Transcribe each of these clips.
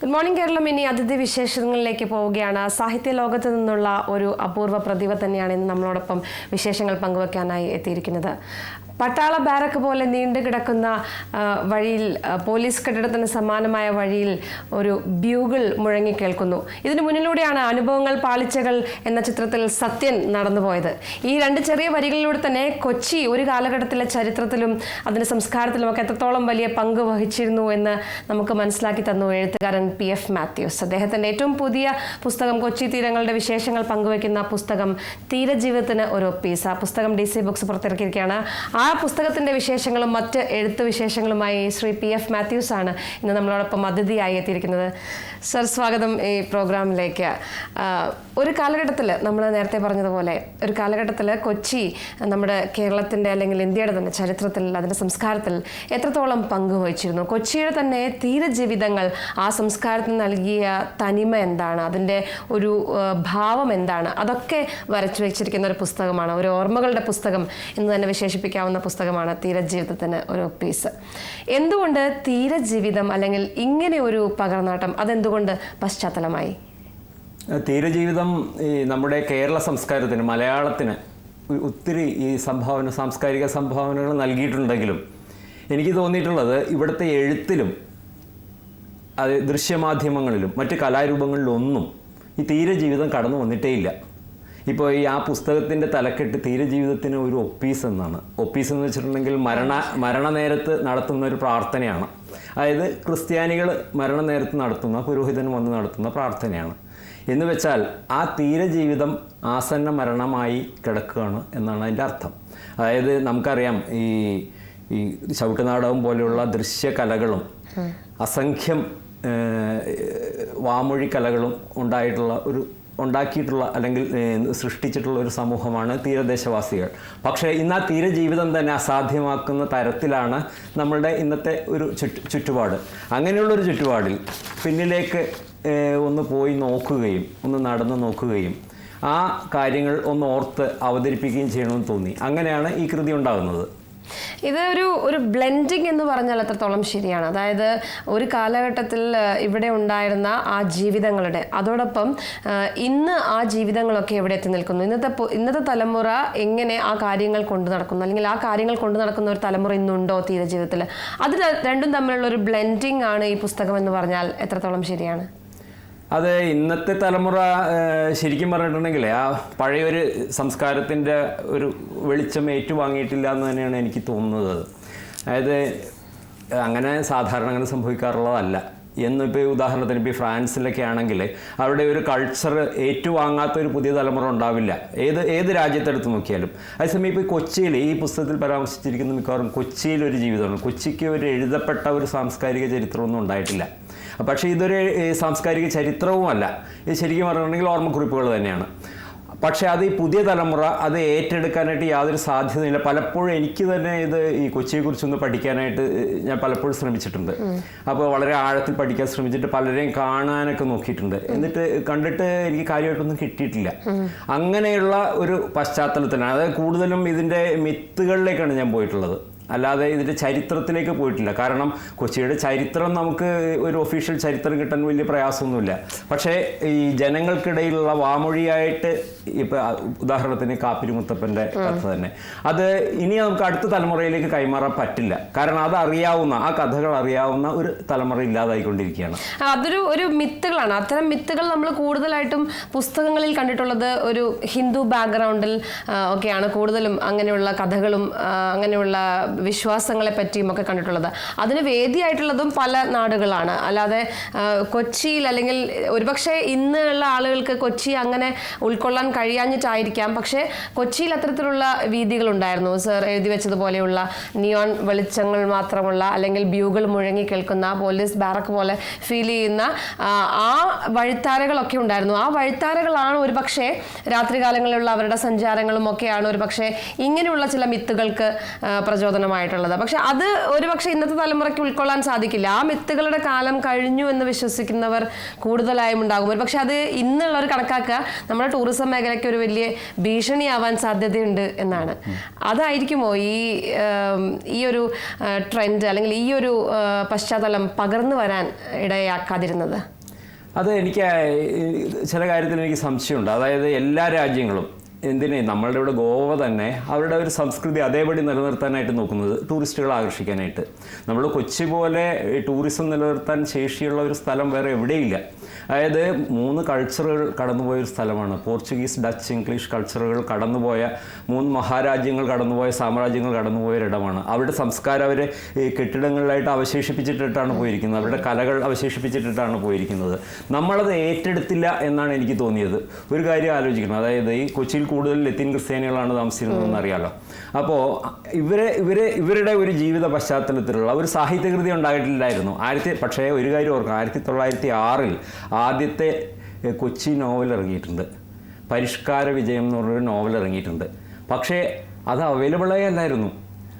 Good morning Keralam. ഇനി അതിഥി വിശേഷങ്ങളിലേക്ക് പോവുകയാണ്. സാഹിത്യ ലോകത്ത് നിന്നുള്ള ഒരു അപൂർവ പ്രതിഭ തന്നെയാണ് ഇന്ന് നമ്മളോടൊപ്പം വിശേഷങ്ങൾ പങ്കുവെക്കാനായി എത്തിയിരിക്കുന്നത്. പട്ടാള ബാരക്ക് പോലെ നീണ്ടു കിടക്കുന്ന വഴിയിൽ പോലീസ് കെട്ടിടത്തിന് സമാനമായ വഴിയിൽ ഒരു ബ്യൂഗിൾ മുഴങ്ങി കേൾക്കുന്നു. ഇതിനു മുന്നിലൂടെയാണ് അനുഭവങ്ങൾ പാളിച്ചകൾ എന്ന ചിത്രത്തിൽ സത്യൻ നടന്നുപോയത്. ഈ രണ്ട് ചെറിയ വരികളിലൂടെ തന്നെ കൊച്ചി ഒരു കാലഘട്ടത്തിലെ ചരിത്രത്തിലും അതിന്റെ സംസ്കാരത്തിലും ഒക്കെ എത്രത്തോളം വലിയ പങ്ക് വഹിച്ചിരുന്നു എന്ന് നമുക്ക് മനസ്സിലാക്കി തന്നു എഴുത്തുകാരൻ പി എഫ് മാത്യൂസ്. അദ്ദേഹത്തിന്റെ ഏറ്റവും പുതിയ പുസ്തകം കൊച്ചി തീരങ്ങളുടെ വിശേഷങ്ങൾ പങ്കുവയ്ക്കുന്ന പുസ്തകം തീരജീവിതത്തിന് ഒരു പീസ്. ആ പുസ്തകം ഡി സി ബുക്സ് പുറത്തിറക്കിയിരിക്കുകയാണ്. ആ പുസ്തകത്തിന്റെ വിശേഷങ്ങളും മറ്റ് എഴുത്ത് വിശേഷങ്ങളുമായി ശ്രീ പി എഫ് മാത്യൂസ് ആണ് ഇന്ന് നമ്മളോടൊപ്പം അതിഥിയായി എത്തിയിരിക്കുന്നത്. സർ സ്വാഗതം ഈ പ്രോഗ്രാമിലേക്ക്. ഒരു കാലഘട്ടത്തിൽ നമ്മൾ നേരത്തെ പറഞ്ഞതുപോലെ ഒരു കാലഘട്ടത്തിൽ കൊച്ചി നമ്മുടെ കേരളത്തിന്റെ അല്ലെങ്കിൽ ഇന്ത്യയുടെ തന്നെ ചരിത്രത്തിൽ അതിന്റെ സംസ്കാരത്തിൽ എത്രത്തോളം പങ്കുവഹിച്ചിരുന്നു? കൊച്ചിയുടെ തന്നെ തീരജീവിതങ്ങൾ ആ സംസ്കാരത്തിന് നൽകിയ തനിമ എന്താണ്? അതിന്റെ ഒരു ഭാവം എന്താണ്? അതൊക്കെ വരച്ചു വെച്ചിരിക്കുന്ന ഒരു പുസ്തകമാണ്. ഒരു ഓർമ്മകളുടെ പുസ്തകം എന്ന് തന്നെ വിശേഷിപ്പിക്കാവുന്ന പുസ്തകമാണ് തീരജീവിതത്തിന് ഒരു പീസ് എന്തുകൊണ്ട് തീരജീവിതം അല്ലെങ്കിൽ ഇങ്ങനെ ഒരു പകർന്നാട്ടം അതെന്തുകൊണ്ട് പശ്ചാത്തലമായി? തീരജീവിതം ഈ നമ്മുടെ കേരള സംസ്കാരത്തിന് മലയാളത്തിന് ഒത്തിരി ഈ സംഭാവന സാംസ്കാരിക സംഭാവനകൾ നൽകിയിട്ടുണ്ടെങ്കിലും എനിക്ക് തോന്നിയിട്ടുള്ളത് ഇവിടുത്തെ എഴുത്തിലും അത് ദൃശ്യമാധ്യമങ്ങളിലും മറ്റ് കലാരൂപങ്ങളിലൊന്നും ഈ തീരജീവിതം കടന്നു വന്നിട്ടേ ഇല്ല. ഇപ്പോൾ ഈ ആ പുസ്തകത്തിന്റെ തലക്കെട്ട് തീരജീവിതത്തിന് ഒരു ഒപ്പീസ് എന്നാണ്. ഒപ്പീസ് എന്ന് വെച്ചിട്ടുണ്ടെങ്കിൽ മരണ മരണനേരത്ത് നടത്തുന്ന ഒരു പ്രാർത്ഥനയാണ്. അതായത് ക്രിസ്ത്യാനികൾ മരണനേരത്ത് നടത്തുന്ന പുരോഹിതൻ വന്ന് നടത്തുന്ന പ്രാർത്ഥനയാണ്. എന്ന് വെച്ചാൽ ആ തീരജീവിതം ആസന്ന മരണമായി കിടക്കുകയാണ് എന്നാണ് അതിന്റെ അർത്ഥം. അതായത് നമുക്കറിയാം ഈ ഈ ചവിട്ടുനാടകം പോലെയുള്ള ദൃശ്യകലകളും അസംഖ്യം വാമൊഴി കലകളും ഉണ്ടായിട്ടുള്ള ഒരു ഉണ്ടാക്കിയിട്ടുള്ള അല്ലെങ്കിൽ സൃഷ്ടിച്ചിട്ടുള്ള ഒരു സമൂഹമാണ് തീരദേശവാസികൾ. പക്ഷേ ഇന്ന് ആ തീരജീവിതം തന്നെ അസാധ്യമാക്കുന്ന തരത്തിലാണ് നമ്മളുടെ ഇന്നത്തെ ഒരു ചുറ്റ് ചുറ്റുപാട്. അങ്ങനെയുള്ളൊരു ചുറ്റുപാടിൽ പിന്നിലേക്ക് ഒന്ന് പോയി നോക്കുകയും ഒന്ന് നടന്ന് നോക്കുകയും ആ കാര്യങ്ങൾ ഒന്ന് ഓർത്ത് അവതരിപ്പിക്കുകയും ചെയ്യണമെന്ന് തോന്നി. അങ്ങനെയാണ് ഈ കൃതി ഉണ്ടാകുന്നത്. ഇത് ഒരു ഒരു ബ്ലെൻഡിങ് എന്ന് പറഞ്ഞാൽ എത്രത്തോളം ശരിയാണ്? അതായത് ഒരു കാലഘട്ടത്തിൽ ഇവിടെ ഉണ്ടായിരുന്ന ആ ജീവിതങ്ങളുടെ അതോടൊപ്പം ഇന്ന് ആ ജീവിതങ്ങളൊക്കെ എവിടെ എത്തി നിൽക്കുന്നു? ഇന്നത്തെ ഇന്നത്തെ തലമുറ എങ്ങനെ ആ കാര്യങ്ങൾ കൊണ്ടു നടക്കുന്നു? അല്ലെങ്കിൽ ആ കാര്യങ്ങൾ കൊണ്ടു നടക്കുന്ന ഒരു തലമുറ ഇന്നുണ്ടോ തീരെ ജീവിതത്തിൽ അത് രണ്ടും തമ്മിലുള്ള ഒരു ബ്ലെൻഡിങ് ആണ് ഈ പുസ്തകം എന്ന് പറഞ്ഞാൽ എത്രത്തോളം ശരിയാണ്? അത് ഇന്നത്തെ തലമുറ ശരിക്കും പറഞ്ഞിട്ടുണ്ടെങ്കിൽ ആ പഴയൊരു സംസ്കാരത്തിന്റെ ഒരു വെളിച്ചം ഏറ്റുവാങ്ങിയിട്ടില്ല എന്ന് തന്നെയാണ് എനിക്ക് തോന്നുന്നത്. അതായത് അങ്ങനെ സാധാരണ അങ്ങനെ സംഭവിക്കാറുള്ളതല്ല. എന്നിപ്പോൾ ഉദാഹരണത്തിന് ഇപ്പോൾ ഫ്രാൻസിലൊക്കെ ആണെങ്കിൽ അവിടെ ഒരു കൾച്ചർ ഏറ്റുവാങ്ങാത്ത ഒരു പുതിയ തലമുറ ഉണ്ടാവില്ല. ഏത് ഏത് രാജ്യത്തെടുത്ത് നോക്കിയാലും. അതേസമയം ഇപ്പോൾ കൊച്ചിയിൽ ഈ പുസ്തകത്തിൽ പരാമർശിച്ചിരിക്കുന്ന മിക്കവാറും കൊച്ചിയിൽ ഒരു ജീവിതമാണ്. കൊച്ചിക്ക് ഒരു എഴുതപ്പെട്ട ഒരു സാംസ്കാരിക ചരിത്രമൊന്നും ഉണ്ടായിട്ടില്ല. പക്ഷേ ഇതൊരു സാംസ്കാരിക ചരിത്രവുമല്ല ഇത് ശരിക്കും പറഞ്ഞിട്ടുണ്ടെങ്കിൽ ഓർമ്മക്കുറിപ്പുകൾ തന്നെയാണ്. പക്ഷേ അത് ഈ പുതിയ തലമുറ അത് ഏറ്റെടുക്കാനായിട്ട് യാതൊരു സാധ്യതയില്ല പലപ്പോഴും എനിക്ക് തന്നെ ഇത് ഈ കൊച്ചിയെക്കുറിച്ചൊന്ന് പഠിക്കാനായിട്ട് ഞാൻ പലപ്പോഴും ശ്രമിച്ചിട്ടുണ്ട്. അപ്പോൾ വളരെ ആഴത്തിൽ പഠിക്കാൻ ശ്രമിച്ചിട്ട് പലരെയും കാണാനൊക്കെ നോക്കിയിട്ടുണ്ട്. എന്നിട്ട് കണ്ടിട്ട് എനിക്ക് കാര്യമായിട്ടൊന്നും കിട്ടിയിട്ടില്ല. അങ്ങനെയുള്ള ഒരു പശ്ചാത്തലത്തിലാണ്. അതായത് കൂടുതലും ഇതിന്റെ മിത്തുകളിലേക്കാണ് ഞാൻ പോയിട്ടുള്ളത്. അല്ലാതെ ഇതിന്റെ ചരിത്രത്തിലേക്ക് പോയിട്ടില്ല. കാരണം കൊച്ചിയുടെ ചരിത്രം നമുക്ക് ഒരു ഒഫീഷ്യൽ ചരിത്രം കിട്ടാൻ വലിയ പ്രയാസമൊന്നുമില്ല. പക്ഷേ ഈ ജനങ്ങൾക്കിടയിലുള്ള വാമൊഴിയായിട്ട് ഇപ്പം ഉദാഹരണത്തിന് കാപ്പിരി മുത്തപ്പന്റെ കഥ തന്നെ. അത് ഇനി നമുക്ക് അടുത്ത തലമുറയിലേക്ക് കൈമാറാൻ പറ്റില്ല. കാരണം അത് അറിയാവുന്ന ആ കഥകൾ അറിയാവുന്ന ഒരു തലമുറ ഇല്ലാതായിക്കൊണ്ടിരിക്കുകയാണ്. അതൊരു ഒരു മിത്തുകളാണ്. അത്തരം മിത്തുകൾ നമ്മൾ കൂടുതലായിട്ടും പുസ്തകങ്ങളിൽ കണ്ടിട്ടുള്ളത് ഒരു ഹിന്ദു ബാക്ക്ഗ്രൗണ്ടിൽ ഒക്കെയാണ്. കൂടുതലും അങ്ങനെയുള്ള കഥകളും അങ്ങനെയുള്ള വിശ്വാസങ്ങളെ പറ്റിയും ഒക്കെ കണ്ടിട്ടുള്ളത്. അതിന് വേദിയായിട്ടുള്ളതും പല നാടുകളാണ്. അല്ലാതെ കൊച്ചിയിൽ അല്ലെങ്കിൽ ഒരുപക്ഷെ ഇന്നുള്ള ആളുകൾക്ക് കൊച്ചി അങ്ങനെ ഉൾക്കൊള്ളാൻ കഴിയാഞ്ഞിട്ടായിരിക്കാം. പക്ഷേ കൊച്ചിയിൽ അത്തരത്തിലുള്ള വീതികളുണ്ടായിരുന്നു. സർ എഴുതി വെച്ചതുപോലെയുള്ള നിയോൺ വെളിച്ചങ്ങൾ മാത്രമുള്ള അല്ലെങ്കിൽ ബ്യൂകൾ മുഴങ്ങി കേൾക്കുന്ന പോലീസ് ബാരക്ക് പോലെ ഫീൽ ചെയ്യുന്ന ആ, വഴിത്താരകളൊക്കെ ഉണ്ടായിരുന്നു. ആ വഴിത്താരകളാണ് ഒരുപക്ഷെ രാത്രികാലങ്ങളിലുള്ള അവരുടെ സഞ്ചാരങ്ങളും ഒക്കെയാണ് ഒരുപക്ഷെ ഇങ്ങനെയുള്ള ചില മിത്തുകൾക്ക് പ്രചോദനം മാത്രമായിട്ടുള്ളത് പക്ഷെ അത് ഒരുപക്ഷെ ഇന്നത്തെ തലമുറയ്ക്ക് ഉൾക്കൊള്ളാൻ സാധിക്കില്ല. ആ മിത്തുകളുടെ കാലം കഴിഞ്ഞു എന്ന് വിശ്വസിക്കുന്നവർ കൂടുതലായും ഉണ്ടാകും. ഒരു പക്ഷെ അത് ഇന്നുള്ളവർ കണക്കാക്കുക നമ്മുടെ ടൂറിസം മേഖലയ്ക്ക് ഒരു വലിയ ഭീഷണിയാവാൻ സാധ്യതയുണ്ട് എന്നാണ്. അതായിരിക്കുമോ ഈ ഈ ഒരു ട്രെൻഡ് അല്ലെങ്കിൽ ഈ ഒരു പശ്ചാത്തലം പകർന്നു വരാൻ ഇടയാക്കാതിരുന്നത്? അത് എനിക്ക് ചില കാര്യത്തിൽ എനിക്ക് സംശയമുണ്ട്. അതായത് എല്ലാ രാജ്യങ്ങളും എന്തിനെ നമ്മളുടെ ഇവിടെ ഗോവ തന്നെ അവരുടെ ഒരു സംസ്കൃതി അതേപടി നിലനിർത്താനായിട്ട് നോക്കുന്നത് ടൂറിസ്റ്റുകളെ ആകർഷിക്കാനായിട്ട്. നമ്മൾ കൊച്ചി പോലെ ടൂറിസം നിലനിർത്താൻ ശേഷിയുള്ള ഒരു സ്ഥലം വേറെ എവിടെയില്ല. അതായത് മൂന്ന് കൾച്ചറുകൾ കടന്നുപോയ ഒരു സ്ഥലമാണ്. പോർച്ചുഗീസ് ഡച്ച് ഇംഗ്ലീഷ് കൾച്ചറുകൾ കടന്നുപോയ മൂന്ന് മഹാരാജ്യങ്ങൾ കടന്നുപോയ സാമ്രാജ്യങ്ങൾ കടന്നുപോയ ഒരിടമാണ് അവരുടെ സംസ്കാരം അവർ ഈ കെട്ടിടങ്ങളിലായിട്ട് അവശേഷിപ്പിച്ചിട്ടിട്ടാണ് പോയിരിക്കുന്നത്. അവരുടെ കലകൾ അവശേഷിപ്പിച്ചിട്ടിട്ടാണ് പോയിരിക്കുന്നത്. നമ്മളത് ഏറ്റെടുത്തില്ല എന്നാണ് എനിക്ക് തോന്നിയത്. ഒരു കാര്യം ആലോചിക്കണം. അതായത് ഈ കൊച്ചിയിൽ കൂടുതൽ ലത്തീൻ ക്രിസ്ത്യാനികളാണ് താമസിച്ചിരുന്നതെന്ന് അറിയാലോ. അപ്പോൾ ഇവരെ ഇവരെ ഇവരുടെ ഒരു ജീവിത പശ്ചാത്തലത്തിലുള്ള ഒരു സാഹിത്യകൃതി ഉണ്ടായിട്ടില്ലായിരുന്നു. ആയിരത്തി പക്ഷേ ഒരു കാര്യം ഓർക്കാം ആയിരത്തി തൊള്ളായിരത്തി ആറിൽ ആദ്യത്തെ കൊച്ചി നോവൽ ഇറങ്ങിയിട്ടുണ്ട്. പരിഷ്കാര വിജയം എന്ന് പറഞ്ഞൊരു നോവൽ ഇറങ്ങിയിട്ടുണ്ട്. പക്ഷേ അത് അവൈലബിളായി അല്ലായിരുന്നു.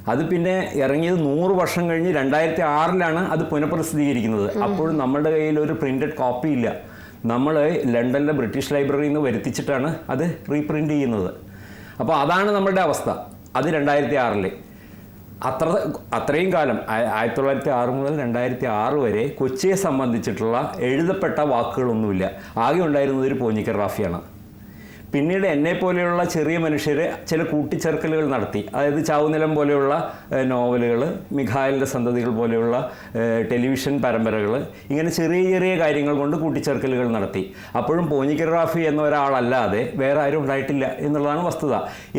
അത് പിന്നെ ഇറങ്ങിയത് നൂറ് വർഷം കഴിഞ്ഞ് രണ്ടായിരത്തി ആറിലാണ് അത് പുനഃപ്രസിദ്ധീകരിക്കുന്നത്. അപ്പോഴും നമ്മുടെ കയ്യിൽ ഒരു പ്രിന്റഡ് കോപ്പി ഇല്ല. നമ്മൾ ലണ്ടനിലെ ബ്രിട്ടീഷ് ലൈബ്രറിയിൽ നിന്ന് വരുത്തിച്ചിട്ടാണ് അത് റീപ്രിന്റ് ചെയ്യുന്നത്. അപ്പോൾ അതാണ് നമ്മുടെ അവസ്ഥ. അത് രണ്ടായിരത്തി ആറിൽ അത്ര അത്രയും കാലം ആയിരത്തി തൊള്ളായിരത്തി ആറ് മുതൽ രണ്ടായിരത്തി ആറ് വരെ കൊച്ചിയെ സംബന്ധിച്ചിട്ടുള്ള എഴുതപ്പെട്ട വാക്കുകളൊന്നുമില്ല. ആകെ ഉണ്ടായിരുന്നത് ഒരു പോഞ്ഞിക്കർ റാഫിയാണ്. പിന്നീട് എന്നെ പോലെയുള്ള ചെറിയ മനുഷ്യർ ചില കൂട്ടിച്ചേർക്കലുകൾ നടത്തി. അതായത് ചാവുനിലം പോലെയുള്ള നോവലുകൾ മിഖായലിന്റെ സന്തതികൾ പോലെയുള്ള ടെലിവിഷൻ പരമ്പരകൾ ഇങ്ങനെ ചെറിയ ചെറിയ കാര്യങ്ങൾ കൊണ്ട് കൂട്ടിച്ചേർക്കലുകൾ നടത്തി. അപ്പോഴും പോഞ്ഞിക്കർ റാഫി എന്ന ഒരാളല്ലാതെ വേറെ ആരും ഉണ്ടായിട്ടില്ല എന്നുള്ളതാണ് വസ്തുത.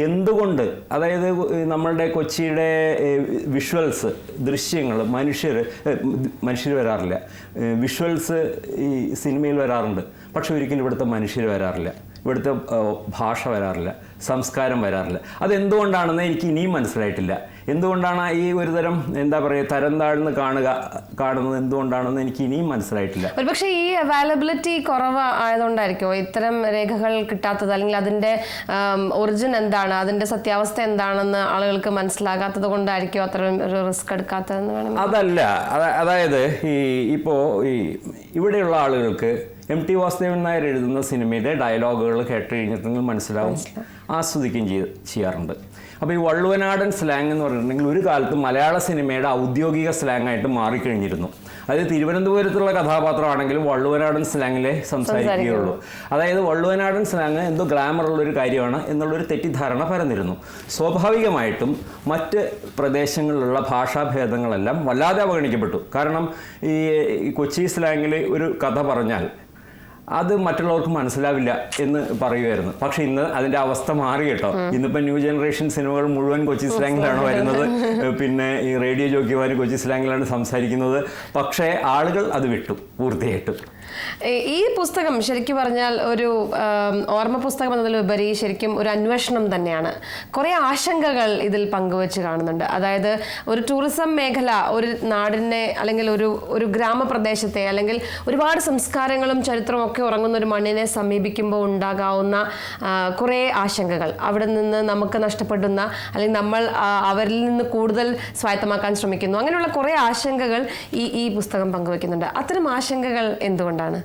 എന്തുകൊണ്ട്? അതായത് നമ്മളുടെ കൊച്ചിയുടെ വിഷ്വൽസ് ദൃശ്യങ്ങൾ മനുഷ്യർ മനുഷ്യർ വരാറില്ല. വിഷ്വൽസ് ഈ സിനിമയിൽ വരാറുണ്ട്. പക്ഷെ ഒരിക്കലും ഇവിടുത്തെ മനുഷ്യർ വരാറില്ല. ഇവിടുത്തെ ഭാഷ വരാറില്ല സംസ്കാരം വരാറില്ല. അതെന്തുകൊണ്ടാണെന്ന് എനിക്ക് ഇനിയും മനസ്സിലായിട്ടില്ല. എന്തുകൊണ്ടാണ് ഈ ഒരു തരം എന്താ പറയുക തരം താഴ്ന്ന് കാണുക കാണുന്നത് എന്തുകൊണ്ടാണെന്ന് എനിക്ക് ഇനിയും മനസ്സിലായിട്ടില്ല. ഒരുപക്ഷെ ഈ അവൈലബിലിറ്റി കുറവ് ആയതുകൊണ്ടായിരിക്കും? ഇത്തരം രേഖകൾ കിട്ടാത്തത് അല്ലെങ്കിൽ അതിന്റെ ഒറിജിൻ എന്താണ് അതിന്റെ സത്യാവസ്ഥ എന്താണെന്ന് ആളുകൾക്ക് മനസ്സിലാകാത്തത് കൊണ്ടായിരിക്കും അത്തരം ഒരു റിസ്ക് എടുക്കാത്തതെന്ന് വേണം അതല്ല അതായത് ഈ ഇപ്പോൾ ഈ ഇവിടെയുള്ള ആളുകൾക്ക് എം ടി വാസുദേവൻ നായർ എഴുതുന്ന സിനിമയുടെ ഡയലോഗുകൾ കേട്ട് കഴിഞ്ഞിട്ടുണ്ടെങ്കിൽ മനസ്സിലാവും. ആസ്വദിക്കുകയും ചെയ്ത് ചെയ്യാറുണ്ട്. അപ്പോൾ ഈ വള്ളുവനാടൻ സ്ലാങ് എന്ന് പറഞ്ഞിട്ടുണ്ടെങ്കിൽ ഒരു കാലത്ത് മലയാള സിനിമയുടെ ഔദ്യോഗിക സ്ലാങ് ആയിട്ട് മാറിക്കഴിഞ്ഞിരുന്നു. അതായത് തിരുവനന്തപുരത്തുള്ള കഥാപാത്രമാണെങ്കിലും വള്ളുവനാടൻ സ്ലാങ്ങിലെ സംസാരിക്കുകയുള്ളൂ. അതായത് വള്ളുവനാടൻ സ്ലാങ് എന്തോ ഗ്ലാമർ ഉള്ള ഒരു കാര്യമാണ് എന്നുള്ളൊരു തെറ്റിദ്ധാരണ പരന്നിരുന്നു. സ്വാഭാവികമായിട്ടും മറ്റ് പ്രദേശങ്ങളിലുള്ള ഭാഷാഭേദങ്ങളെല്ലാം വല്ലാതെ അവഗണിക്കപ്പെട്ടു. കാരണം ഈ കൊച്ചി സ്ലാങ്ങിൽ ഒരു കഥ പറഞ്ഞാൽ അത് മറ്റുള്ളവർക്ക് മനസ്സിലാവില്ല എന്ന് പറയുമായിരുന്നു പക്ഷെ ഇന്ന് അതിന്റെ അവസ്ഥ മാറി കേട്ടോ. ഇന്നിപ്പോ ന്യൂ ജനറേഷൻ സിനിമകൾ മുഴുവൻ കൊച്ചി സ്ലാങ്ങിലാണ് വരുന്നത്. പിന്നെ ഈ റേഡിയോ ജോക്കിമാർ കൊച്ചി സ്ലാങ്ങിലാണ് സംസാരിക്കുന്നത്. പക്ഷേ ആളുകൾ അത് വിട്ടു പൂർത്തിയായിട്ടും. ഈ- പുസ്തകം ശരിക്കും പറഞ്ഞാൽ ഒരു ഓർമ്മ പുസ്തകം എന്നതിലുപരി ശരിക്കും ഒരു അന്വേഷണം തന്നെയാണ്. കുറേ ആശങ്കകൾ ഇതിൽ പങ്കുവച്ച് കാണുന്നുണ്ട്. അതായത് ഒരു ടൂറിസം മേഖല ഒരു നാടിനെ അല്ലെങ്കിൽ ഒരു ഒരു ഗ്രാമപ്രദേശത്തെ അല്ലെങ്കിൽ ഒരുപാട് സംസ്കാരങ്ങളും ചരിത്രവും ഒക്കെ ഉറങ്ങുന്ന ഒരു മണ്ണിനെ സമീപിക്കുമ്പോൾ ഉണ്ടാകാവുന്ന കുറേ ആശങ്കകൾ. അവിടെ നിന്ന് നമുക്ക് നഷ്ടപ്പെടുന്ന അല്ലെങ്കിൽ നമ്മൾ അവരിൽ നിന്ന് കൂടുതൽ സ്വായത്തമാക്കാൻ ശ്രമിക്കുന്നു. അങ്ങനെയുള്ള കുറേ ആശങ്കകൾ ഈ ഈ പുസ്തകം പങ്കുവെക്കുന്നുണ്ട്. അത്തരം ആശങ്കകൾ എന്തുകൊണ്ടാണ്?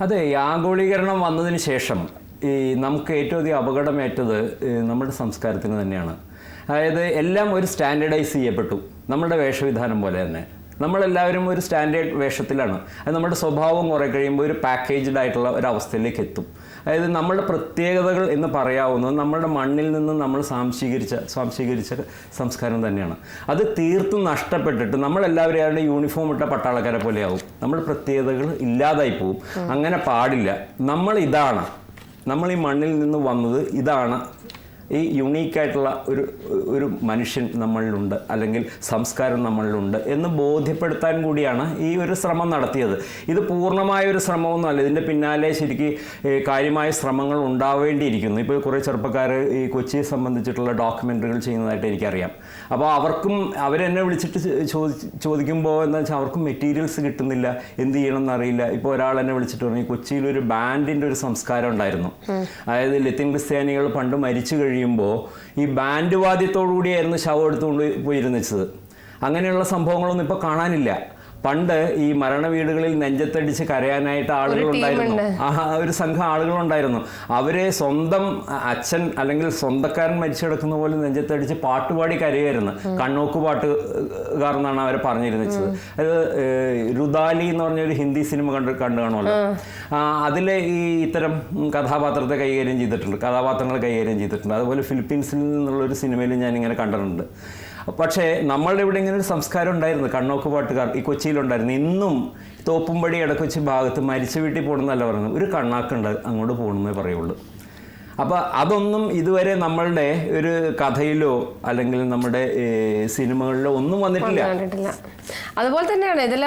അതെ ആഗോളീകരണം വന്നതിന് ശേഷം ഈ നമുക്ക് ഏറ്റവും അധികം അപകടമേറ്റത് നമ്മുടെ സംസ്കാരത്തിന് തന്നെയാണ്. അതായത് എല്ലാം ഒരു സ്റ്റാൻഡേർഡൈസ് ചെയ്യപ്പെട്ടു. നമ്മുടെ വേഷവിധാനം പോലെ തന്നെ. നമ്മളെല്ലാവരും ഒരു സ്റ്റാൻഡേർഡ് വേഷത്തിലാണ്. അത് നമ്മുടെ സ്വഭാവം കുറേ കഴിയുമ്പോൾ ഒരു പാക്കേജ്ഡ് ആയിട്ടുള്ള ഒരു അവസ്ഥയിലേക്ക് എത്തും. അതായത് നമ്മളുടെ പ്രത്യേകതകൾ എന്ന് പറയാവുന്നത് നമ്മുടെ മണ്ണിൽ നിന്ന് നമ്മൾ സ്വാംശീകരിച്ച സ്വാംശീകരിച്ച സംസ്കാരം തന്നെയാണ്. അത് തീർത്തും നഷ്ടപ്പെട്ടിട്ട് നമ്മളെല്ലാവരും അവരുടെ യൂണിഫോം ഇട്ട പട്ടാളക്കാരെ പോലെയാവും. നമ്മൾ പ്രത്യേകതകൾ ഇല്ലാതായി പോവും. അങ്ങനെ പാടില്ല. നമ്മൾ ഇതാണ്. നമ്മൾ ഈ മണ്ണിൽ നിന്ന് വന്നത് ഇതാണ്. ഈ യുണീക്കായിട്ടുള്ള ഒരു ഒരു മനുഷ്യൻ നമ്മളിലുണ്ട് അല്ലെങ്കിൽ സംസ്കാരം നമ്മളിലുണ്ട് എന്ന് ബോധ്യപ്പെടുത്താൻ കൂടിയാണ് ഈ ഒരു ശ്രമം നടത്തിയത്. ഇത് പൂർണമായ ഒരു ശ്രമമൊന്നുമല്ല. ഇതിന്റെ പിന്നാലെ ശരിക്കും കാര്യമായ ശ്രമങ്ങൾ ഉണ്ടാവേണ്ടിയിരിക്കുന്നു. ഇപ്പോൾ കുറേ ചെറുപ്പക്കാർ ഈ കൊച്ചിയെ സംബന്ധിച്ചിട്ടുള്ള ഡോക്യുമെന്ററികൾ ചെയ്യുന്നതായിട്ട് എനിക്കറിയാം. അപ്പോൾ അവർക്കും അവരെന്നെ വിളിച്ചിട്ട് ചോദി ചോദിക്കുമ്പോൾ എന്താ വെച്ചാൽ അവർക്കും മെറ്റീരിയൽസ് കിട്ടുന്നില്ല. എന്ത് ചെയ്യണമെന്ന് അറിയില്ല ഇപ്പോൾ ഒരാൾ എന്നെ വിളിച്ചിട്ട് പറഞ്ഞു കൊച്ചിയിൽ ഒരു ബാൻഡിന്റെ ഒരു സംസ്കാരം ഉണ്ടായിരുന്നു. അതായത് ലത്തീൻ ക്രിസ്ത്യാനികൾ പണ്ട് മരിച്ചു കഴിഞ്ഞ് കഴിയുമ്പോൾ ഈ ബാൻഡ് വാദ്യത്തോടു കൂടിയായിരുന്നു ശവം എടുത്തുകൊണ്ട് പോയിരുന്നത് അങ്ങനെയുള്ള സംഭവങ്ങളൊന്നും ഇപ്പോൾ കാണാനില്ല. പണ്ട് ഈ മരണ വീടുകളിൽ നെഞ്ചത്തടിച്ച് കരയാനായിട്ട് ആളുകളുണ്ടായിരുന്നു. ആ ഒരു സംഘം ആളുകളുണ്ടായിരുന്നു. അവരെ സ്വന്തം അച്ഛൻ അല്ലെങ്കിൽ സ്വന്തക്കാരൻ മരിച്ചു കിടക്കുന്ന പോലെ നെഞ്ചത്തടിച്ച് പാട്ടുപാടി കരയായിരുന്നു. കണ്ണോക്ക് പാട്ടുകാർ എന്നാണ് അവരെ പറഞ്ഞിരുന്നത്. അത് രുദാലി എന്ന് പറഞ്ഞ ഒരു ഹിന്ദി സിനിമ കണ്ട് കണ്ടു കാണുമല്ലോ. അതിലെ ഈ ഇത്തരം കഥാപാത്രത്തെ കൈകാര്യം ചെയ്തിട്ടുണ്ട്. കഥാപാത്രങ്ങൾ കൈകാര്യം ചെയ്തിട്ടുണ്ട്. അതുപോലെ ഫിലിപ്പീൻസിൽ നിന്നുള്ള ഒരു സിനിമയിൽ ഞാൻ ഇങ്ങനെ കണ്ടിട്ടുണ്ട്. പക്ഷേ നമ്മളുടെ ഇവിടെ ഇങ്ങനെ ഒരു സംസ്കാരം ഉണ്ടായിരുന്നു. കണ്ണോക്ക് പാട്ടുകാർ ഈ കൊച്ചിയിലുണ്ടായിരുന്നു. ഇന്നും തോപ്പുംപടി ഇടക്കൊച്ചി ഭാഗത്ത് മരിച്ച വീട്ടിൽ പോകണമെന്നല്ല പറയുന്നത്. ഒരു കണ്ണാക്കുണ്ട് അങ്ങോട്ട് പോകണമെന്നേ പറയുള്ളൂ. അപ്പോൾ അതൊന്നും ഇതുവരെ നമ്മളുടെ ഒരു കഥയിലോ അല്ലെങ്കിൽ നമ്മുടെ സിനിമകളിലോ ഒന്നും വന്നിട്ടില്ല. അതുപോലെ തന്നെയാണ് ഇതിൽ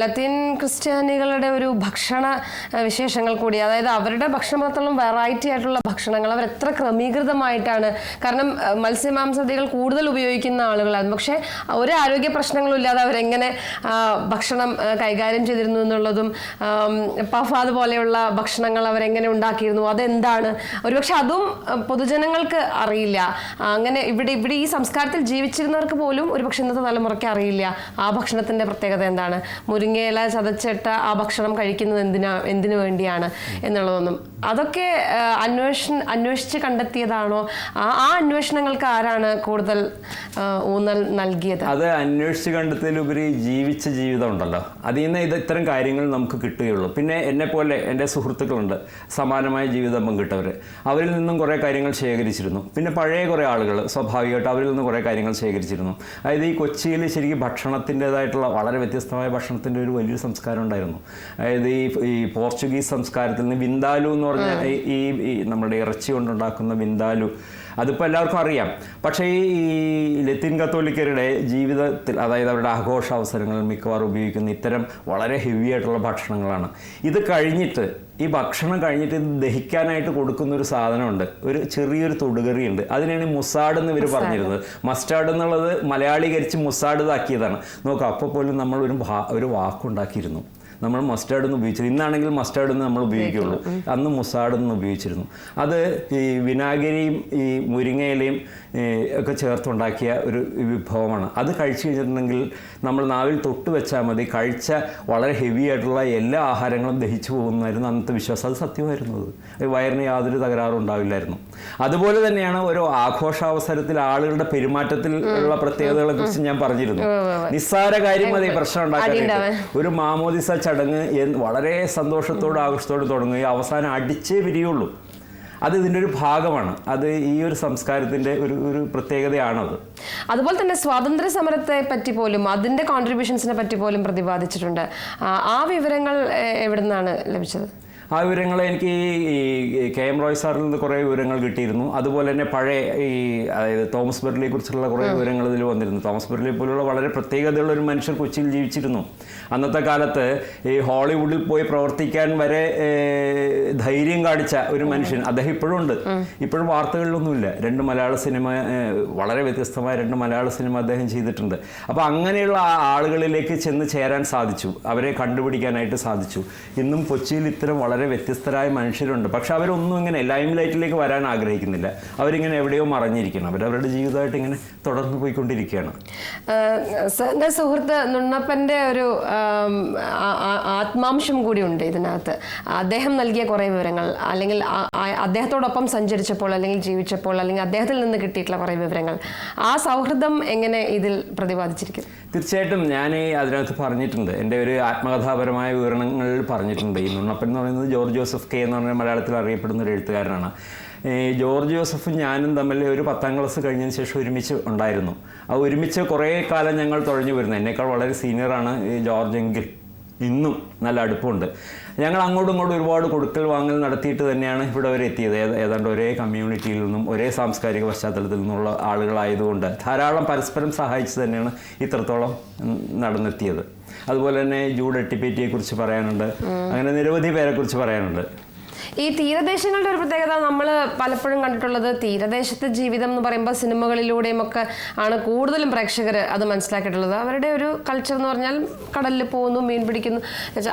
ലത്തീൻ ക്രിസ്ത്യാനികളുടെ ഒരു ഭക്ഷണ വിശേഷങ്ങൾ കൂടി. അതായത് അവരുടെ ഭക്ഷണത്തോളം വെറൈറ്റി ആയിട്ടുള്ള ഭക്ഷണങ്ങൾ അവർ എത്ര ക്രമീകൃതമായിട്ടാണ് കാരണം മത്സ്യമാംസതികൾ കൂടുതൽ ഉപയോഗിക്കുന്ന ആളുകളാണ് പക്ഷേ ഒരു ആരോഗ്യ പ്രശ്നങ്ങളും ഇല്ലാതെ അവരെങ്ങനെ ഭക്ഷണം കൈകാര്യം ചെയ്തിരുന്നു എന്നുള്ളതും പഫാദ് പോലെയുള്ള ഭക്ഷണങ്ങൾ അവരെങ്ങനെ ഉണ്ടാക്കിയിരുന്നു അതെന്താണ്? ഒരുപക്ഷെ അതും പൊതുജനങ്ങൾക്ക് അറിയില്ല. അങ്ങനെ ഇവിടെ ഇവിടെ ഈ സംസ്കാരത്തിൽ ജീവിച്ചിരുന്നവർക്ക് പോലും ഒരുപക്ഷെ ഇന്നത്തെ തലമുറയ്ക്ക് അറിയില്ല. ആ ഭക്ഷണത്തിന്റെ പ്രത്യേകത എന്താണ്? മുരിങ്ങയില ചതച്ചിട്ട് ആ ഭക്ഷണം കഴിക്കുന്നത് എന്തിനാ എന്തിനു വേണ്ടിയാണ് എന്നുള്ളതൊന്നും അതൊക്കെ അന്വേഷണ അന്വേഷിച്ച് കണ്ടെത്തിയതാണോ? ആ അന്വേഷണങ്ങൾക്ക് ആരാണ് കൂടുതൽ ഊന്നൽ നൽകിയത്? അത് അന്വേഷിച്ച് കണ്ടെത്തിയതിലുപരി ജീവിച്ച ജീവിതം ഉണ്ടല്ലോ. അതിൽ നിന്ന് ഇത് ഇത്തരം കാര്യങ്ങൾ നമുക്ക് കിട്ടുകയുള്ളൂ. പിന്നെ എന്നെ പോലെ എന്റെ സുഹൃത്തുക്കളുണ്ട്. സമാനമായ ജീവിതം പങ്കിട്ടവർ അവരിൽ നിന്നും കുറേ കാര്യങ്ങൾ ശേഖരിച്ചിരുന്നു. പിന്നെ പഴയ കുറേ ആളുകൾ സ്വാഭാവികമായിട്ട് അവരിൽ നിന്ന് കുറേ കാര്യങ്ങൾ ശേഖരിച്ചിരുന്നു. അതായത് ഈ കൊച്ചിയിൽ ശരിക്കും ഭക്ഷണത്തിന്റെതായിട്ടുള്ള വളരെ വ്യത്യസ്തമായ ഭക്ഷണത്തിന്റെ ഒരു വലിയൊരു സംസ്കാരം ഉണ്ടായിരുന്നു. അതായത് ഈ പോർച്ചുഗീസ് സംസ്കാരത്തിൽ നിന്ന് വിന്താലു എന്ന് പറഞ്ഞ ഈ- ഈ നമ്മുടെ ഇറച്ചി കൊണ്ടുണ്ടാക്കുന്ന വിന്താലു അതിപ്പോൾ എല്ലാവർക്കും അറിയാം. പക്ഷേ ഈ ലത്തിൻ കത്തോലിക്കരുടെ ജീവിതത്തിൽ അതായത് അവരുടെ ആഘോഷ അവസരങ്ങളിൽ മിക്കവാറും ഉപയോഗിക്കുന്ന ഇത്തരം വളരെ ഹെവി ആയിട്ടുള്ള ഭക്ഷണങ്ങളാണ്. ഇത് കഴിഞ്ഞിട്ട് ഈ ഭക്ഷണം കഴിഞ്ഞിട്ട് ഇത് ദഹിക്കാനായിട്ട് കൊടുക്കുന്ന ഒരു സാധനമുണ്ട്. ഒരു ചെറിയൊരു തൊടുകറിയുണ്ട്. അതിനാണ് മുസാഡ് എന്ന് ഇവർ പറഞ്ഞിരുന്നത്. മസ്റ്റാർഡ് എന്നുള്ളത് മലയാളീകരിച്ച് മുസാഡ് ഇതാക്കിയതാണ്. നോക്കാം അപ്പോൾ പോലും നമ്മൾ ഒരു ഒരു വാക്കുണ്ടാക്കിയിരുന്നു. നമ്മൾ മസ്റ്റാർഡ് എന്ന് ഉപയോഗിച്ചത് ഇന്നാണെങ്കിൽ മസ്റ്റാർഡ് എന്ന് നമ്മൾ ഉപയോഗിക്കുള്ളൂ. അന്ന് മുസാഡ് എന്ന് ഉപയോഗിച്ചിരുന്നു. അത് ഈ വിനാഗിരിയും ഈ മുരിങ്ങയിലയും ഒക്കെ ചേർത്തുണ്ടാക്കിയ ഒരു വിഭവമാണ്. അത് കഴിച്ചു കഴിഞ്ഞിട്ടുണ്ടെങ്കിൽ നമ്മൾ നാവിൽ തൊട്ട് വെച്ചാൽ മതി. കഴിച്ച വളരെ ഹെവി ആയിട്ടുള്ള എല്ലാ ആഹാരങ്ങളും ദഹിച്ചു പോകുന്നതായിരുന്നു അന്നത്തെ വിശ്വാസം. അത് സത്യമായിരുന്നു അത്. വയറിന് യാതൊരു തകരാറും ഉണ്ടാവില്ലായിരുന്നു. അതുപോലെ തന്നെയാണ് ഓരോ ആഘോഷാവസരത്തിൽ ആളുകളുടെ പെരുമാറ്റത്തിൽ ഉള്ള പ്രത്യേകതകളെ കുറിച്ച് ഞാൻ പറഞ്ഞിരുന്നു. നിസ്സാര കാര്യം മതി പ്രശ്നം ഉണ്ടാക്കാൻ ഒരു മാമോദിസ ചടങ്ങ് വളരെ സന്തോഷത്തോടും ആഘോഷത്തോടും തുടങ്ങുകയും അവസാനം അടിച്ചേ പിരിയുള്ളൂ. അത് ഇതിന്റെ ഒരു ഭാഗമാണ്. അത് ഈ ഒരു സംസ്കാരത്തിന്റെ ഒരു ഒരു പ്രത്യേകതയാണത്. അതുപോലെ തന്നെ സ്വാതന്ത്ര്യ സമരത്തെ പറ്റി പോലും അതിന്റെ കോൺട്രിബ്യൂഷൻസിനെ പറ്റി പോലും പ്രതിപാദിച്ചിട്ടുണ്ട്. ആ വിവരങ്ങൾ എവിടെ നിന്നാണ് ലഭിച്ചത്? ആ വിവരങ്ങൾ എനിക്ക് ഈ കെ എം റോയ് സാറിൽ നിന്ന് കുറേ വിവരങ്ങൾ കിട്ടിയിരുന്നു. അതുപോലെ തന്നെ പഴയ ഈ അതായത് തോമസ് ബെർലിയെ കുറിച്ചുള്ള കുറേ വിവരങ്ങൾ ഇതിൽ വന്നിരുന്നു. തോമസ് ബെർലി പോലുള്ള വളരെ പ്രത്യേകതയുള്ള ഒരു മനുഷ്യർ കൊച്ചിയിൽ ജീവിച്ചിരുന്നു. അന്നത്തെ കാലത്ത് ഈ ഹോളിവുഡിൽ പോയി പ്രവർത്തിക്കാൻ വരെ ധൈര്യം കാണിച്ച ഒരു മനുഷ്യൻ അദ്ദേഹം ഇപ്പോഴും ഉണ്ട്. ഇപ്പോഴും വാർത്തകളിലൊന്നുമില്ല. രണ്ട് മലയാള സിനിമ വളരെ വ്യത്യസ്തമായ രണ്ട് മലയാള സിനിമ അദ്ദേഹം ചെയ്തിട്ടുണ്ട്. അപ്പോൾ അങ്ങനെയുള്ള ആ ആളുകളിലേക്ക് ചെന്ന് ചേരാൻ സാധിച്ചു. അവരെ കണ്ടുപിടിക്കാനായിട്ട് സാധിച്ചു. ഇന്നും കൊച്ചിയിൽ ഇത്തരം വളരെ വ്യത്യസ്തരായ മനുഷ്യരുണ്ട്. പക്ഷെ അവരൊന്നും ഇങ്ങനെ ലൈം ലൈറ്റിലേക്ക് വരാൻ ആഗ്രഹിക്കുന്നില്ല. അവരിങ്ങനെ എവിടെയോ മറഞ്ഞിരിക്കണം. അവരവരുടെ ജീവിതമായിട്ട് ഇങ്ങനെ തുടർന്ന് പോയിക്കൊണ്ടിരിക്കുകയാണ്. എന്റെ സുഹൃത്ത് നുണ്ണപ്പന്റെ ഒരു ആത്മാംശം കൂടി ഉണ്ട് ഇതിനകത്ത്. അദ്ദേഹം നൽകിയ കുറേ വിവരങ്ങൾ. അല്ലെങ്കിൽ അദ്ദേഹത്തോടൊപ്പം സഞ്ചരിച്ചപ്പോൾ അല്ലെങ്കിൽ ജീവിച്ചപ്പോൾ അല്ലെങ്കിൽ അദ്ദേഹത്തിൽ നിന്ന് കിട്ടിയിട്ടുള്ള കുറേ വിവരങ്ങൾ. ആ സൗഹൃദം എങ്ങനെ ഇതിൽ പ്രതിപാദിച്ചിരിക്കും തീർച്ചയായിട്ടും ഞാൻ അതിനകത്ത് പറഞ്ഞിട്ടുണ്ട്. എന്റെ ഒരു ആത്മകഥാപരമായ വിവരണങ്ങളിൽ പറഞ്ഞിട്ടുണ്ട്. ഈ നുണ്ണപ്പൻ എന്ന് പറയുന്നത് ജോർജ് ജോസഫ് കെ എന്ന് പറഞ്ഞ മലയാളത്തിൽ അറിയപ്പെടുന്ന ഒരു എഴുത്തുകാരനാണ്. ജോർജ് ജോസഫും ഞാനും തമ്മിൽ ഒരു പത്താം ക്ലാസ് കഴിഞ്ഞതിന് ശേഷം ഒരുമിച്ച് ഉണ്ടായിരുന്നു. ആ ഒരുമിച്ച് കുറേ കാലം ഞങ്ങൾ തുഴഞ്ഞു വരുന്നത് എന്നേക്കാൾ വളരെ സീനിയറാണ് ജോർജ് എങ്കിൽ ഇന്നും നല്ല അടുപ്പമുണ്ട് ഞങ്ങൾ അങ്ങോട്ടും ഇങ്ങോട്ടും ഒരുപാട് കൊടുക്കൽ വാങ്ങൽ നടത്തിയിട്ട് തന്നെയാണ് ഇവിടെ വരെ എത്തിയത്. ഏത- ഏതാണ്ട് ഒരേ കമ്മ്യൂണിറ്റിയിൽ നിന്നും ഒരേ സാംസ്കാരിക പശ്ചാത്തലത്തിൽ നിന്നുള്ള ആളുകളായതുകൊണ്ട് ധാരാളം പരസ്പരം സഹായിച്ച് തന്നെയാണ് ഇത്രത്തോളം നടന്നെത്തിയത്. അതുപോലെ തന്നെ ജൂഡ് എട്ടിപ്പേറ്റിയെ കുറിച്ച് പറയാനുണ്ട് അങ്ങനെ നിരവധി പേരെ കുറിച്ച് പറയാനുണ്ട്. ഈ തീരദേശങ്ങളുടെ ഒരു പ്രത്യേകത നമ്മൾ പലപ്പോഴും കണ്ടിട്ടുള്ളത് തീരദേശത്തെ ജീവിതം എന്ന് പറയുമ്പോൾ സിനിമകളിലൂടെയും ഒക്കെ ആണ് കൂടുതലും പ്രേക്ഷകർ അത് മനസ്സിലാക്കിയിട്ടുള്ളത്. അവരുടെ ഒരു കൾച്ചർ എന്ന് പറഞ്ഞാൽ കടലിൽ പോകുന്നു മീൻ പിടിക്കുന്നു.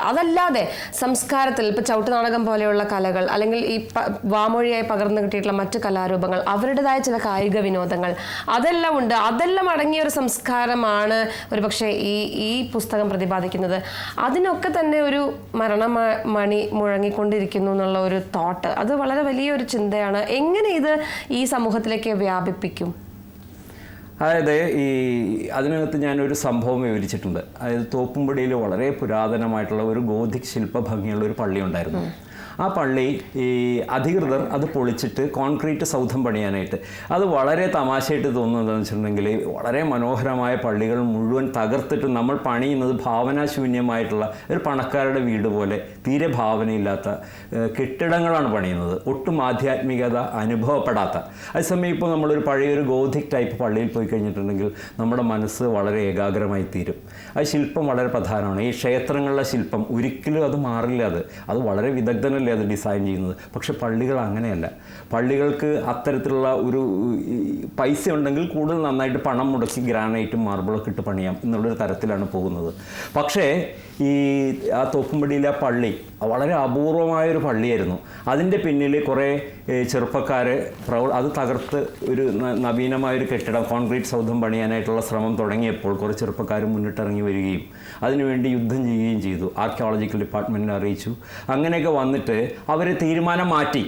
അതല്ലാതെ സംസ്കാരത്തിൽ ഇപ്പോൾ ചവിട്ട് നാടകം പോലെയുള്ള കലകൾ അല്ലെങ്കിൽ ഈ വാമൊഴിയായി പകർന്നു കിട്ടിയിട്ടുള്ള മറ്റു കലാരൂപങ്ങൾ അവരുടേതായ ചില കായിക വിനോദങ്ങൾ അതെല്ലാം ഉണ്ട്. അതെല്ലാം അടങ്ങിയ ഒരു സംസ്കാരമാണ് ഒരു പക്ഷേ ഈ ഈ പുസ്തകം പ്രതിപാദിക്കുന്നത്. അതിനൊക്കെ തന്നെ ഒരു മരണ മണി മുഴങ്ങിക്കൊണ്ടിരിക്കുന്നു എന്നുള്ള ഒരു തോട്ട് അത് വളരെ വലിയൊരു ചിന്തയാണ്. എങ്ങനെ ഇത് ഈ സമൂഹത്തിലേക്ക് വ്യാപിപ്പിക്കും? അതായത് ഈ അതിനകത്ത് ഞാനൊരു സംഭവം വിവരിച്ചിട്ടുണ്ട്. അതായത് തോപ്പുംപടിയിൽ വളരെ പുരാതനമായിട്ടുള്ള ഒരു ഗോധിക് ശില്പഭംഗിയുള്ള ഒരു പള്ളി ഉണ്ടായിരുന്നു ആ പള്ളി ഈ അധികൃതർ അത് പൊളിച്ചിട്ട് കോൺക്രീറ്റ് സൗധം പണിയാനായിട്ട്. അത് വളരെ തമാശയായിട്ട് തോന്നുന്നതെന്ന് വെച്ചിട്ടുണ്ടെങ്കിൽ വളരെ മനോഹരമായ പള്ളികൾ മുഴുവൻ തകർത്തിട്ട് നമ്മൾ പണിയുന്നത് ഭാവനാശൂന്യമായിട്ടുള്ള ഒരു പണക്കാരുടെ വീട് പോലെ തീരെ ഭാവനയില്ലാത്ത കെട്ടിടങ്ങളാണ് പണിയുന്നത്. ഒട്ടും ആധ്യാത്മികത അനുഭവപ്പെടാത്ത. അതേസമയം ഇപ്പോൾ നമ്മളൊരു പഴയൊരു ഗോധിക് ടൈപ്പ് പള്ളിയിൽ പോയി കഴിഞ്ഞിട്ടുണ്ടെങ്കിൽ നമ്മുടെ മനസ്സ് വളരെ ഏകാഗ്രമായി തീരും. ആ ശില്പം വളരെ പ്രധാനമാണ്. ഈ ക്ഷേത്രങ്ങളിലെ ശില്പം ഒരിക്കലും അത് മാറില്ല അത്. അത് വളരെ വിദഗ്ധനല്ലേ? അത് ഡിസൈൻ ചെയ്യുന്നത്? പക്ഷെ പള്ളികൾ അങ്ങനെയല്ല. പള്ളികൾക്ക് അത്തരത്തിലുള്ള ഒരു പൈസ ഉണ്ടെങ്കിൽ കൂടുതൽ നന്നായിട്ട് പണം മുടക്കി ഗ്രാനൈറ്റും മാർബിളൊക്കെ ഇട്ട് പണിയാം. എന്നുള്ളൊരു തരത്തിലാണ് പോകുന്നത്. പക്ഷേ ഈ ആ തോപ്പുംപടിയിലെ പള്ളി വളരെ അപൂർവമായൊരു പള്ളിയായിരുന്നു. അതിന്റെ പിന്നിൽ കുറേ ചെറുപ്പക്കാർ പ്രവ അത് തകർത്ത് ഒരു നവീനമായൊരു കെട്ടിടം കോൺക്രീറ്റ് സൗധം പണിയാനായിട്ടുള്ള ശ്രമം തുടങ്ങിയപ്പോൾ കുറേ ചെറുപ്പക്കാർ മുന്നിട്ടിറങ്ങി വരികയും അതിനുവേണ്ടി യുദ്ധം ചെയ്യുകയും ചെയ്തു. ആർക്കിയോളജിക്കൽ ഡിപ്പാർട്ട്മെന്റിനെ അറിയിച്ചു. അങ്ങനെയൊക്കെ വന്നിട്ട് അവർ തീരുമാനം മാറ്റി.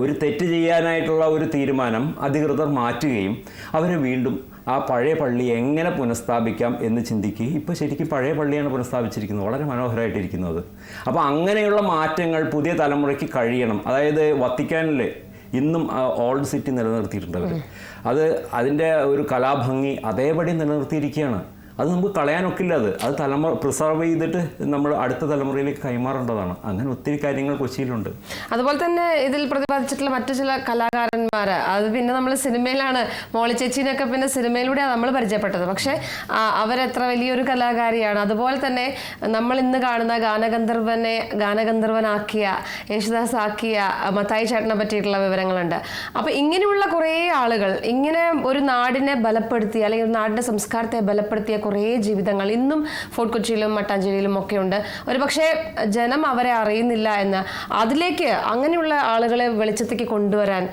ഒരു തെറ്റ് ചെയ്യാനായിട്ടുള്ള ഒരു തീരുമാനം അധികൃതർ മാറ്റുകയും അവരെ വീണ്ടും ആ പഴയ പള്ളി എങ്ങനെ പുനഃസ്ഥാപിക്കാം എന്ന് ചിന്തിക്കുക. ഇപ്പോൾ ശരിക്കും പഴയ പള്ളിയാണ് പുനഃസ്ഥാപിച്ചിരിക്കുന്നത്. വളരെ മനോഹരമായിട്ടിരിക്കുന്നത് അപ്പോൾ അങ്ങനെയുള്ള മാറ്റങ്ങൾ പുതിയ തലമുറയ്ക്ക് കഴിയണം. അതായത് വത്തിക്കാനിൽ ഇന്നും ഓൾഡ് സിറ്റി നിലനിർത്തിയിട്ടുണ്ട് അവർ അത് അതിന്റെ ഒരു കലാഭംഗി അതേപടി നിലനിർത്തിയിരിക്കുകയാണ്. അത് നമുക്ക് കളയാനൊക്കില്ല അത്. അത് തലമുറ പ്രിസർവ് ചെയ്തിട്ട് നമ്മൾ അടുത്ത തലമുറയിലേക്ക് കൈമാറേണ്ടതാണ്. അങ്ങനെ ഒത്തിരി കാര്യങ്ങൾ കൊച്ചിയിലുണ്ട്. അതുപോലെ തന്നെ ഇതിൽ പ്രതിപാദിച്ചിട്ടുള്ള മറ്റു ചില കലാകാരന്മാർ അത് പിന്നെ നമ്മൾ സിനിമയിലാണ്. മോളി ചേച്ചീനൊക്കെ പിന്നെ സിനിമയിലൂടെയാണ് നമ്മൾ പരിചയപ്പെട്ടത്. പക്ഷേ അവരെത്ര വലിയൊരു കലാകാരിയാണ്. അതുപോലെ തന്നെ നമ്മൾ ഇന്ന് കാണുന്ന ഗാനഗന്ധർവനെ ഗാനഗന്ധർവനാക്കിയ യേശുദാസ് ആക്കിയ മത്തായി ചേട്ടനെ പറ്റിയിട്ടുള്ള വിവരങ്ങളുണ്ട്. അപ്പോൾ ഇങ്ങനെയുള്ള കുറേ ആളുകൾ ഇങ്ങനെ ഒരു നാടിനെ ബലപ്പെടുത്തി അല്ലെങ്കിൽ ഒരു നാടിന്റെ സംസ്കാരത്തെ ബലപ്പെടുത്തിയ കുറേ ജീവിതങ്ങൾ. ഇന്നും ഫോർട്ട് കൊച്ചിയിലും മട്ടാഞ്ചേരിയിലും ഒക്കെ ഉണ്ട്. ഒരു പക്ഷേ ജനം അവരെ അറിയുന്നില്ല എന്ന്. അതിലേക്ക് അങ്ങനെയുള്ള ആളുകളെ വെളിച്ചത്തേക്ക് കൊണ്ടുവരാൻ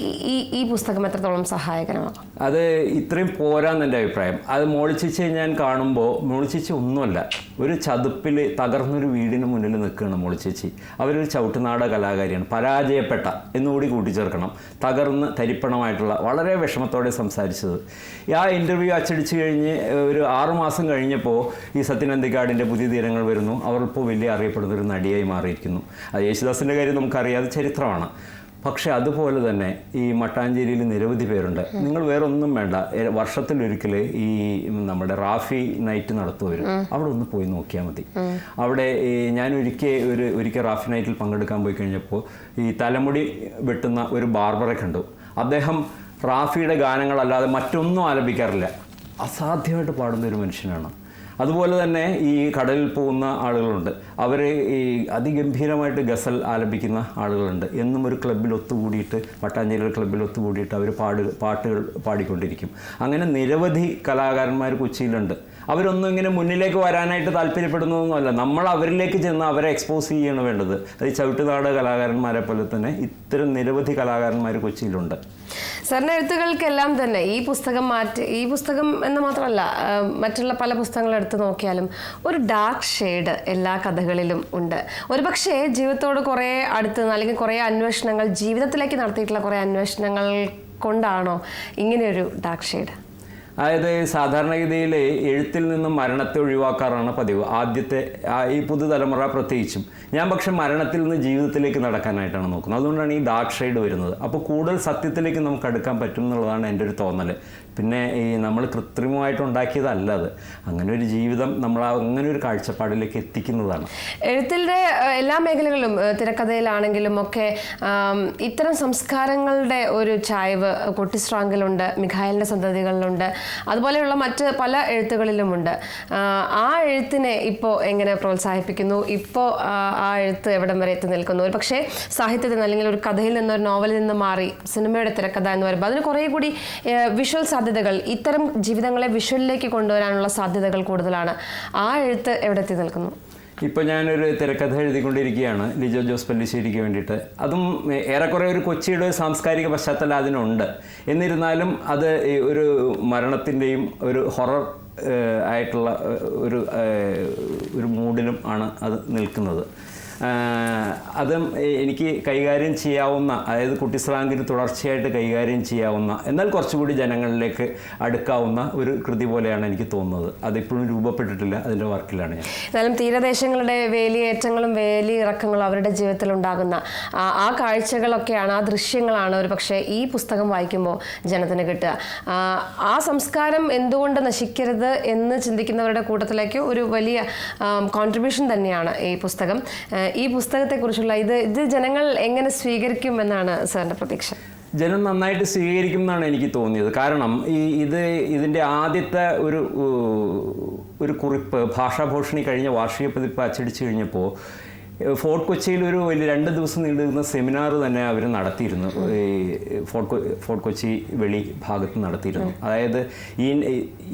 ഈ- ഈ പുസ്തകം എത്രത്തോളം സഹായകരമാകും? അത് ഇത്രയും പോരാന്ന് എന്റെ അഭിപ്രായം. അത് മോളിച്ചിച്ച് ഞാൻ കാണുമ്പോൾ മോളിച്ചിച്ച് ഒന്നുമല്ല. ഒരു ചതുപ്പിൽ തകർന്നൊരു വീടിന് മുന്നിൽ നിൽക്കുകയാണ് മോളിച്ചേച്ചി. അവരൊരു ചവിട്ടുനാട കലാകാരിയാണ്. പരാജയപ്പെട്ട എന്നുകൂടി കൂട്ടിച്ചേർക്കണം. തകർന്ന് തരിപ്പണമായിട്ടുള്ള വളരെ വിഷമത്തോടെ സംസാരിച്ചത്. ആ ഇന്റർവ്യൂ അച്ചടിച്ച് കഴിഞ്ഞ് ഒരു ആറുമാസം കഴിഞ്ഞപ്പോൾ ഈ സത്യനന്ദിക്കാടിന്റെ പുതിയ തീരങ്ങൾ വരുന്നു. അവർ ഇപ്പോൾ വലിയ അറിയപ്പെടുന്ന ഒരു നടിയായി മാറിയിരിക്കുന്നു. അത് യേശുദാസിന്റെ കാര്യം നമുക്കറിയാതെ ചരിത്രമാണ്. പക്ഷെ അതുപോലെ തന്നെ ഈ മട്ടാഞ്ചേരിയിൽ നിരവധി പേരുണ്ട്. നിങ്ങൾ വേറെ ഒന്നും വേണ്ട. വർഷത്തിൽ വർഷത്തിലൊരിക്കൽ ഈ നമ്മുടെ റാഫി നൈറ്റ് നടത്തുവരും. അവിടെ ഒന്ന് പോയി നോക്കിയാൽ മതി. അവിടെ ഞാൻ ഒരിക്കൽ ഒരു ഒരിക്കൽ റാഫി നൈറ്റിൽ പങ്കെടുക്കാൻ പോയി കഴിഞ്ഞപ്പോൾ ഈ തലമുടി വെട്ടുന്ന ഒരു ബാർബറെ കണ്ടു. അദ്ദേഹം റാഫിയുടെ ഗാനങ്ങളല്ലാതെ മറ്റൊന്നും ആലപിക്കാറില്ല. അസാധ്യമായിട്ട് പാടുന്ന ഒരു മനുഷ്യനാണ്. അതുപോലെ തന്നെ ഈ കടലിൽ പോകുന്ന ആളുകളുണ്ട്. അവർ ഈ അതിഗംഭീരമായിട്ട് ഗസൽ ആലപിക്കുന്ന ആളുകളുണ്ട്. എന്നും ഒരു ക്ലബ്ബിൽ ഒത്തുകൂടിയിട്ട് മട്ടാഞ്ചേരി ക്ലബ്ബിൽ ഒത്തുകൂടിയിട്ട് അവർ പാട് പാട്ടുകൾ പാടിക്കൊണ്ടിരിക്കും. അങ്ങനെ നിരവധി കലാകാരന്മാർ കൊച്ചിയിലുണ്ട്. അവരൊന്നും ഇങ്ങനെ മുന്നിലേക്ക് വരാനായിട്ട് താല്പര്യപ്പെടുന്നതൊന്നുമല്ല. നമ്മൾ അവരിലേക്ക് ചെന്ന് അവരെ എക്സ്പോസ് ചെയ്യാണ് വേണ്ടത്. അത് ചവിട്ടുനാട് കലാകാരന്മാരെ പോലെ തന്നെ ഇത്തരം നിരവധി കലാകാരന്മാർ കൊച്ചിയിലുണ്ട്. സാറിന്റെ എഴുത്തുകൾക്കെല്ലാം തന്നെ ഈ പുസ്തകം മാറ്റി ഈ പുസ്തകം എന്ന് മാത്രമല്ല മറ്റുള്ള പല പുസ്തകങ്ങൾ എടുത്ത് നോക്കിയാലും ഒരു ഡാർക്ക് ഷെയ്ഡ് എല്ലാ കഥകളിലും ഉണ്ട്. ഒരുപക്ഷെ ജീവിതത്തോട് കുറേ അടുത്ത് അല്ലെങ്കിൽ കുറേ അന്വേഷണങ്ങൾ ജീവിതത്തിലേക്ക് നടത്തിയിട്ടുള്ള കുറേ അന്വേഷണങ്ങൾ കൊണ്ടാണോ ഇങ്ങനെയൊരു ഡാർക്ക് ഷെയ്ഡ് അതായത് സാധാരണഗതിയിൽ എഴുത്തിൽ നിന്നും മരണത്തെ ഒഴിവാക്കാറാണ് പതിവ്. ആദ്യത്തെ ഈ പുതുതലമുറ പ്രത്യേകിച്ചും. ഞാൻ പക്ഷെ മരണത്തിൽ നിന്ന് ജീവിതത്തിലേക്ക് നടക്കാനായിട്ടാണ് നോക്കുന്നത്. അതുകൊണ്ടാണ് ഈ ഡാർക്ക് ഷെയ്ഡ് വരുന്നത്. അപ്പോൾ കൂടുതൽ സത്യത്തിലേക്ക് നമുക്ക് അടുക്കാൻ പറ്റും എന്നുള്ളതാണ് എന്റെ ഒരു തോന്നൽ പിന്നെ ഈ നമ്മൾ കൃത്രിമമായിട്ട് ഉണ്ടാക്കിയതല്ല അത്. അങ്ങനെ ഒരു ജീവിതം നമ്മൾ അങ്ങനെ ഒരു കാഴ്ചപ്പാടിലേക്ക് എത്തിക്കുന്നതാണ്. എഴുത്തിന്റെ എല്ലാ മേഖലകളിലും തിരക്കഥയിലാണെങ്കിലും ഒക്കെ ഇത്തരം സംസ്കാരങ്ങളുടെ ഒരു ചായ്വ് കൊട്ടിസ്ട്രാങ്കിലുണ്ട് മിഖായലിന്റെ സന്തതികളിലുണ്ട് അതുപോലെയുള്ള മറ്റ് പല എഴുത്തുകളിലുമുണ്ട്. ആ, എഴുത്തിനെ ഇപ്പോൾ എങ്ങനെ പ്രോത്സാഹിപ്പിക്കുന്നു? ഇപ്പോൾ ആ എഴുത്ത് എവിടം വരെ എത്തി നിൽക്കുന്നു? ഒരു പക്ഷേ സാഹിത്യത്തിൽ അല്ലെങ്കിൽ ഒരു കഥയിൽ നിന്ന് ഒരു നോവലിൽ നിന്ന് മാറി സിനിമയുടെ തിരക്കഥ എന്ന് പറയുമ്പോൾ അതിന് കുറേ കൂടി വിഷ്വൽ സാധ്യതകൾ ഇത്തരം ജീവിതങ്ങളെ വിഷ്വലിലേക്ക് കൊണ്ടുവരാനുള്ള സാധ്യതകൾ കൂടുതലാണ്. ആ എഴുത്ത് എവിടെ എത്തി നിൽക്കുന്നു? ഇപ്പോൾ ഞാനൊരു തിരക്കഥ എഴുതിക്കൊണ്ടിരിക്കുകയാണ്. ലിജോ ജോസ് പല്ലിശ്ശേരിക്ക് വേണ്ടിയിട്ട്. അതും ഏറെക്കുറെ ഒരു കൊച്ചിയുടെ സാംസ്കാരിക പശ്ചാത്തലം അതിനുണ്ട്. എന്നിരുന്നാലും അത് ഒരു മരണത്തിന്റെയും ഒരു ഹൊറർ ആയിട്ടുള്ള ഒരു ഒരു മൂഡിലും ആണ് അത് നിൽക്കുന്നത്. അതും എനിക്ക് കൈകാര്യം ചെയ്യാവുന്ന അതായത് കുട്ടിസ്ലാങ്കിന് തുടർച്ചയായിട്ട് കൈകാര്യം ചെയ്യാവുന്ന എന്നാൽ കുറച്ചുകൂടി ജനങ്ങളിലേക്ക് അടുക്കാവുന്ന ഒരു കൃതി പോലെയാണ് എനിക്ക് തോന്നുന്നത്. അതിപ്പോഴും രൂപപ്പെട്ടിട്ടില്ല. അതിന്റെ വർക്കിലാണ് ഞാൻ. എന്നാലും തീരദേശങ്ങളുടെ വേലിയേറ്റങ്ങളും വേലി ഇറക്കങ്ങളും അവരുടെ ജീവിതത്തിൽ ഉണ്ടാകുന്ന ആ- കാഴ്ചകളൊക്കെയാണ് ആ ദൃശ്യങ്ങളാണ് ഒരു പക്ഷേ ഈ പുസ്തകം വായിക്കുമ്പോൾ ജനത്തിന് കിട്ടുക. ആ, സംസ്കാരം എന്തുകൊണ്ട് നശിക്കരുത് എന്ന് ചിന്തിക്കുന്നവരുടെ കൂട്ടത്തിലേക്ക് ഒരു വലിയ കോൺട്രിബ്യൂഷൻ തന്നെയാണ് ഈ പുസ്തകം. ഈ പുസ്തകത്തെക്കുറിച്ചുള്ള ഇത് ഇത് ജനങ്ങൾ എങ്ങനെ സ്വീകരിക്കും എന്നാണ് സാറിന്റെ പ്രതീക്ഷ? ജനം നന്നായിട്ട് സ്വീകരിക്കും എന്നാണ് എനിക്ക് തോന്നിയത്. കാരണം ഈ ഇത് ഇതിന്റെ ആദ്യത്തെ ഒരു ഒരു കുറിപ്പ് ഭാഷാഭൂഷണി കഴിഞ്ഞ വാർഷിക പതിപ്പ് അച്ചടിച്ചു കഴിഞ്ഞപ്പോൾ ഫോർട്ട് കൊച്ചിയിൽ ഒരു വലിയ രണ്ട് ദിവസം നീണ്ടു നിൽക്കുന്ന സെമിനാർ തന്നെ അവർ നടത്തിയിരുന്നു. ഈ ഫോർട്ട് ഫോർട്ട് കൊച്ചി വെളി ഭാഗത്ത് നടത്തിയിരുന്നു. അതായത് ഈ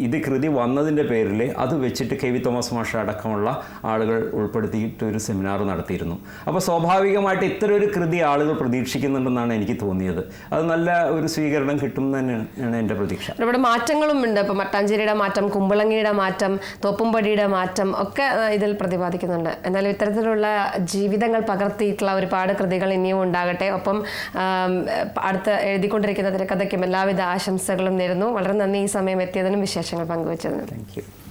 ഇത് കൃതി വന്നതിന്റെ പേരിൽ അത് വെച്ചിട്ട് കെ വി തോമസ് മാഷ അടക്കമുള്ള ആളുകൾ ഉൾപ്പെടുത്തിയിട്ട് ഒരു സെമിനാർ നടത്തിയിരുന്നു. അപ്പോൾ സ്വാഭാവികമായിട്ട് ഇത്തരം ഒരു കൃതി ആളുകൾ പ്രതീക്ഷിക്കുന്നുണ്ടെന്നാണ് എനിക്ക് തോന്നിയത്. അത് നല്ല ഒരു സ്വീകരണം കിട്ടും തന്നെയാണ് എന്റെ പ്രതീക്ഷ. ഇവിടെ മാറ്റങ്ങളും ഉണ്ട്. ഇപ്പോൾ മട്ടാഞ്ചേരിയുടെ മാറ്റം കുമ്പളങ്ങിയുടെ മാറ്റം തോപ്പുംപടിയുടെ മാറ്റം ഒക്കെ ഇതിൽ പ്രതിപാദിക്കുന്നുണ്ട്. എന്നാലും ഇത്തരത്തിലുള്ള ജീവിതങ്ങൾ പകർത്തിയിട്ടുള്ള ഒരുപാട് കൃതികൾ ഇനിയും ഉണ്ടാകട്ടെ. ഒപ്പം അടുത്ത് എഴുതിക്കൊണ്ടിരിക്കുന്ന തിരക്കഥയ്ക്കും എല്ലാവിധ ആശംസകളും നേരുന്നു. വളരെ നന്ദി ഈ സമയം എത്തിയതിനും വിശേഷങ്ങൾ പങ്കുവച്ചതിനും. താങ്ക്